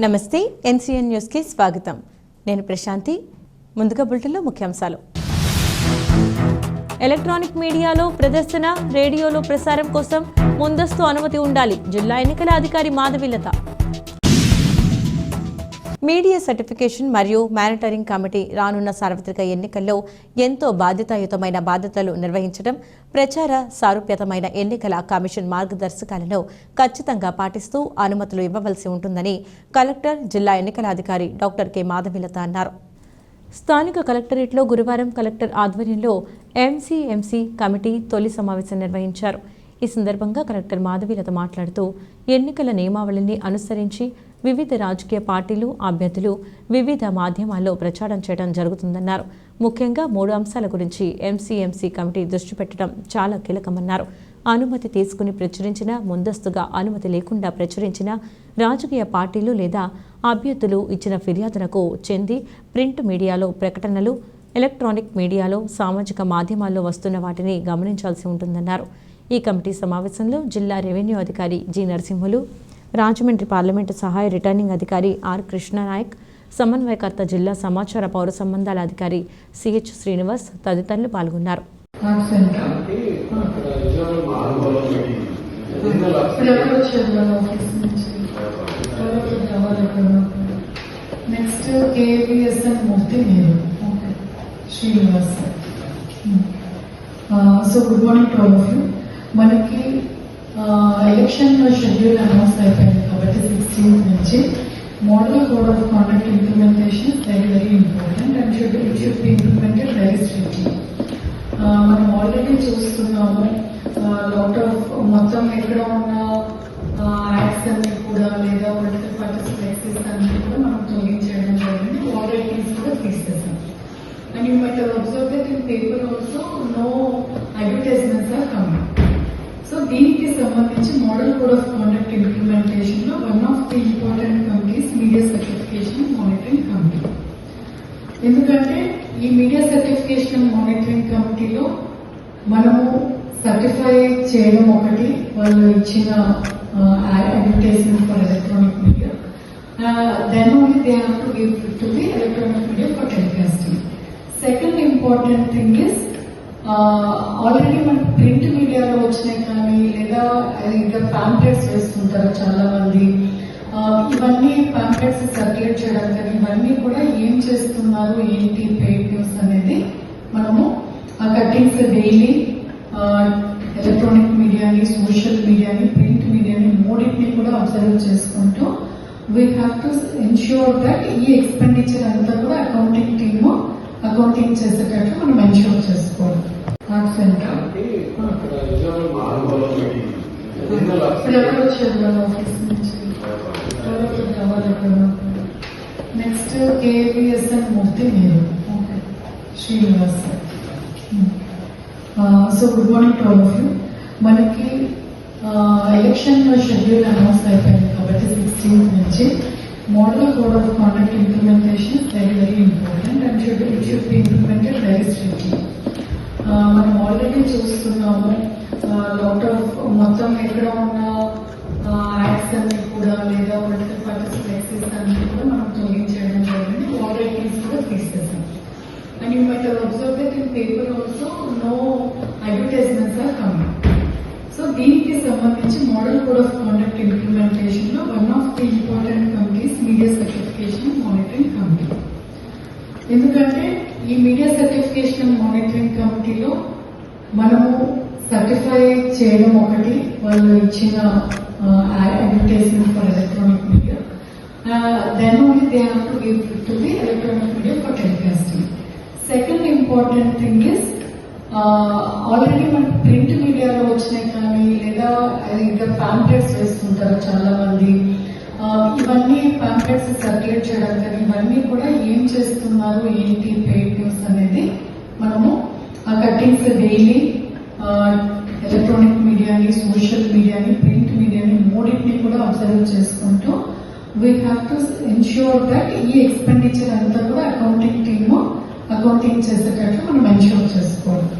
నమస్తే ఎన్సీఎన్ న్యూస్కి స్వాగతం. నేను ప్రశాంతి. ముందుగా బులెటిన్లో ముఖ్యాంశాలు. ఎలక్ట్రానిక్ మీడియాలో ప్రదర్శన రేడియోలో ప్రసారం కోసం ముందస్తు అనుమతి ఉండాలి. జిల్లా ఎన్నికల అధికారి మాధవిలత. మీడియా సర్టిఫికేషన్ మరియు మానిటరింగ్ కమిటీ రానున్న సార్వత్రిక ఎన్నికల్లో ఎంతో బాధ్యతాయుతమైన బాధ్యతలు నిర్వహించడం ప్రచార సారూప్యతమైన ఎన్నికల కమిషన్ మార్గదర్శకాలను ఖచ్చితంగా పాటిస్తూ అనుమతులు ఇవ్వవలసి ఉంటుందని కలెక్టర్ జిల్లా ఎన్నికల అధికారి డాక్టర్ కె. మాధవిలత అన్నారు. స్థానిక కలెక్టరేట్లో గురువారం కలెక్టర్ ఆధ్వర్యంలో ఎంసీఎంసీ కమిటీ తొలి సమావేశం నిర్వహించారు. ఈ సందర్భంగా కలెక్టర్ మాధవీలత మాట్లాడుతూ ఎన్నికల నియమావళిని అనుసరించి వివిధ రాజకీయ పార్టీలు అభ్యర్థులు వివిధ మాధ్యమాల్లో ప్రచారం చేయడం జరుగుతుందన్నారు. ముఖ్యంగా మూడు అంశాల గురించి ఎంసీఎంసీ కమిటీ దృష్టి పెట్టడం చాలా కీలకమన్నారు. అనుమతి తీసుకుని ప్రచురించిన ముందస్తుగా అనుమతి లేకుండా ప్రచురించిన రాజకీయ పార్టీలు లేదా అభ్యర్థులు ఇచ్చిన ఫిర్యాదులకు చెంది ప్రింట్ మీడియాలో ప్రకటనలు ఎలక్ట్రానిక్ మీడియాలో సామాజిక మాధ్యమాల్లో వస్తున్న వాటిని గమనించాల్సి ఉంటుందన్నారు. ఈ కమిటీ సమావేశంలో జిల్లా రెవెన్యూ అధికారి జి నరసింహులు రాజమండ్రి పార్లమెంటు సహాయ రిటర్నింగ్ అధికారి ఆర్ కృష్ణనాయక్ సమన్వయకర్త జిల్లా సమాచార పౌర సంబంధాల అధికారి సిహెచ్ శ్రీనివాస్ తదితరులు పాల్గొన్నారు. Next KVSN Murthy Srinivas so good morning to all of you మనకి ఎలక్షన్ షెడ్యూల్ అనౌన్స్ అయిపోయింది కాబట్టి సిక్స్టీన్త్ నుంచి. Model code of conduct implementation very very important and should it should be implemented very strictly మనం already చూస్తున్నాము. Lot of మొత్తం ఎక్కడ ఉన్న axe అన్ని కూడా లేదా పొలిటికల్ పార్టీస్ ప్లేసెస్ అన్ని కూడా మనం తొలగించేయడం జరిగింది. ఆల్రెడీస్ కూడా తీసేసాం. And you might observe that in paper also no advertisements are coming దీనికి సంబంధించి model code of conduct ఇంప్లిమెంటేషన్లో one of the important committees media certification monitoring committee ఎందుకంటే ఈ మీడియా సర్టిఫికేషన్ మానిటరింగ్ కమిటీలో మనము సర్టిఫై చేయడం ఒకటి వాళ్ళు ఇచ్చిన advertisement for electronic media then only they have to give to the electronic media for telecasting second important thing is already మన print మీడియాలో వచ్చినాయి కానీ లేదా ఇంకా ప్యాంప్లెట్స్ వేస్తుంటారు చాలా మంది ఇవన్నీ ప్యాంప్లెట్స్ సర్క్యులేట్ చేయడం కానీ ఇవన్నీ కూడా ఏం చేస్తున్నారు ఏంటి పెయిడ్ న్యూస్ అనేది మనము ఆ కట్టింగ్స్ డైలీ ఎలక్ట్రానిక్ మీడియాని సోషల్ మీడియాని ప్రింట్ మీడియాని మూడింటిని కూడా అబ్జర్వ్ చేసుకుంటూ we have to ensure that ఈ ఎక్స్పెండిచర్ అంతా కూడా అకౌంటింగ్ టీమ్ అకౌంటింగ్ చేసేటట్లు మనం ఎన్ష్యూర్ చేసుకోవాలి. ఇప్పుడు ఎక్కడ వచ్చారు ఆఫీస్ నుంచి ఎవరెక్కడ నెక్స్ట్ కేవీఎస్ఎన్ మూర్తి మీరు okay Srinivas so good morning to all of you మనకి ఎలక్షన్ షెడ్యూల్ అనౌన్స్ అయిపోయింది కాబట్టి సిక్స్టీన్త్ నుంచి. Model code of conduct implementation very very important and should it should be implemented very strictly మనం already చూస్తున్నాము ads కూడా లేదా water parties flexies అన్ని కూడా మనం తొలగించేయడం జరిగింది. ఆల్రెడీస్ కూడా తీసేసాం and you might observe that in paper also no advertisements are coming so దీనికి సంబంధించి model code of conduct ఇంప్లిమెంటేషన్లో one of the important committees media certification monitoring committee ఎందుకంటే ఈ మీడియా సర్టిఫికేషన్ మానిటరింగ్ కమిటీలో మనము సర్టిఫై చేయడం ఒకటి వాళ్ళు ఇచ్చిన advertisement for electronic media then only they have to give to the electronic media for telecasting second important thing is already మన print మీడియాలో వచ్చినాయి కానీ లేదా ఇంకా ప్యాంప్లెట్స్ వేస్తుంటారు చాలా మంది ఇవన్నీ ప్యాంప్లెట్స్ సర్క్యులేట్ చేయడం కానీ ఇవన్నీ కూడా ఏం చేస్తున్నారు ఏంటి పెయిడ్ న్యూస్ అనేది మనము ఆ కట్టింగ్స్ డైలీ చేసుకుంటూ we have to ensure that ఈ ఎక్స్పెండిచర్ అంతా కూడా అకౌంటింగ్ టీము అకౌంటింగ్ చేసేటట్లు మనం ఎన్ష్యూర్ చేసుకోవాలి.